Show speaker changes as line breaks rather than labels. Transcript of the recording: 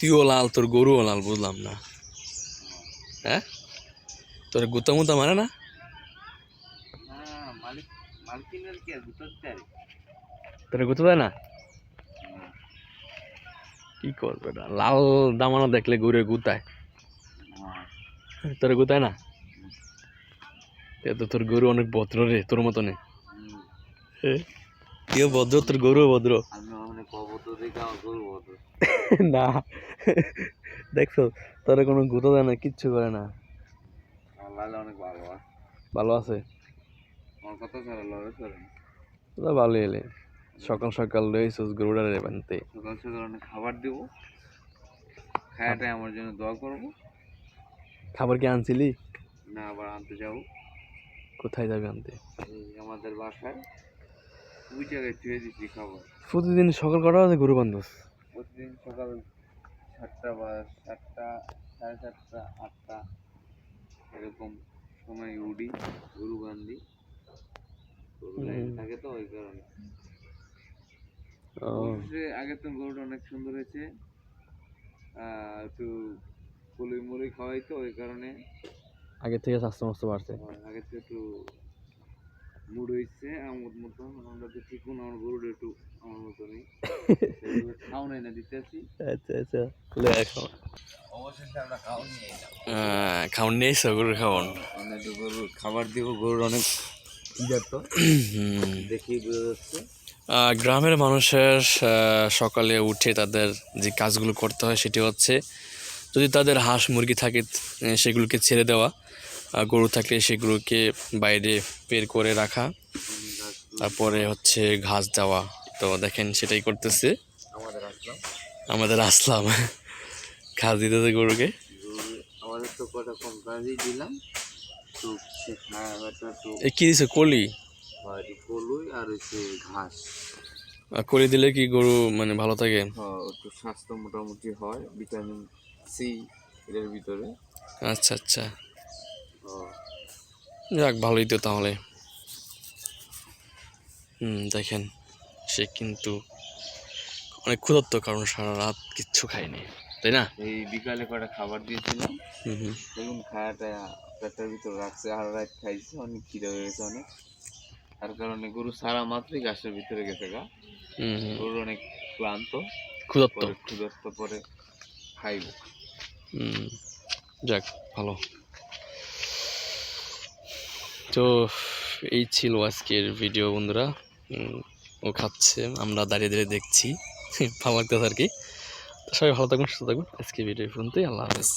তুইও লাল তোর গরুও লাল বুঝলাম না। হ্যাঁ? তোর গুতা মুতা মারে না? তোর গুতা দেয় না? কি করবে লাল দামানো দেখলে গরুয়ে গুতায়। তোর গুতায় না? তো তোর গরু অনেক ভদ্র রে তোর মতনে কেউ ভদ্র তোর গরু ভদ্র।
আমি ওখানে কবুতর দেখে আমার গরু
না। দেখছ? তারা কোনো গুঁতো দেয় না কিচ্ছু করে না।
অনেক ভালো আছে
ভালো আছে?
চলে
ভালো এলে সকাল সকাল রয়েছিস গরুটা রে বানতে।
সকাল সকাল অনেক খাবার দিব। খায়াটাই আমার জন্য দোয়া করব।
খাবার কি আনছিলি?
না আবার আনতে যাব।
কোথায় যাবি আনতে?
আমাদের বাসায়। দুই জায়গায় থুয়ে দিচ্ছি খাবার।
প্রতিদিন সকাল কটা বাজে গরু বান্ধব
প্রতিদিন সকাল সাতটা বা সাতটা সাড়ে সাতটা আটটা এরকম সময় উঠি গরু বান্ধি। গরু লাইন থাকে তো ওই কারণে। আগের তো গরুটা অনেক সুন্দর হয়েছে। আহ, একটু পুলি মুলি খাওয়াই তো ওই কারণে।
আগে থেকে স্বাস্থ্য মস্ত বাড়ছে।
আহ, আগের থেকে একটু মুড হয়েছে আমার মতো। আমরা তো ঠিক আমার গরুটা একটু আমার মতনই খাও নাই না দিতে আসি
আচ্ছা আচ্ছা লে এখন
অবশেষে আমরা খাও নিয়ে এলাম।
খাওয়ান নিয়ে এসো গরুর খাওয়ান
অনেক একটু খাবার দিব গরুর অনেক তো। দেখি বোঝা যাচ্ছে।
গ্রামের মানুষের সকালে উঠে তাদের যে কাজগুলো করতে হয় সেটি হচ্ছে যদি তাদের হাঁস মুরগি থাকে সেগুলোকে ছেড়ে দেওয়া। গরু থাকলে সেগুলোকে বাইরে বের করে রাখা। তারপরে হচ্ছে ঘাস দেওয়া। তো দেখেন সেটাই করতেছে।
আমাদের আসলাম।
আমাদের আসলাম। ঘাস দিতেছে গরুকে।
আমাদের তো কটা কম কাজই দিলাম সে
এ কি দিছে কলি?
হয় কলুই আর হচ্ছে ঘাস।
আর কলি দিলে কি গরু মানে ভালো থাকে?
হ্যাঁ, একটু স্বাস্থ্য মোটামুটি হয় ভিটামিন সি এর ভিতরে।
আচ্ছা আচ্ছা। যাক ভালোই তো তাহলে। হুম দেখেন সে কিন্তু অনেক ক্ষুধার্ত কারণ সারা রাত কিচ্ছু খায়নি তাই না?
এই বিকালে কটা খাবার দিয়েছিলাম।
হুম হুম।
দেখুন খায়াটা পেটের ভিতর রাখছে আর রাত খাইছে অনেক খিদে হয়ে গেছে অনেক। তার কারণে গরু সারা মাত্রই গাছের ভিতরে গেছে গা।
হুম হুম।
গরু অনেক ক্লান্ত।
ক্ষুধার্ত।
ক্ষুধার্ত পরে খাইব।
হুম যাক ভালো। তো এই ছিল আজকের ভিডিও বন্ধুরা। ও খাচ্ছে, আমরা দাঁড়িয়ে দাঁড়িয়ে দেখছি। ভালো লাগতেছে আর কি। সবাই ভালো থাকুন, সুস্থ থাকুন। আজকে ভিডিও ফোনতেই আল্লাহ হাফেজ।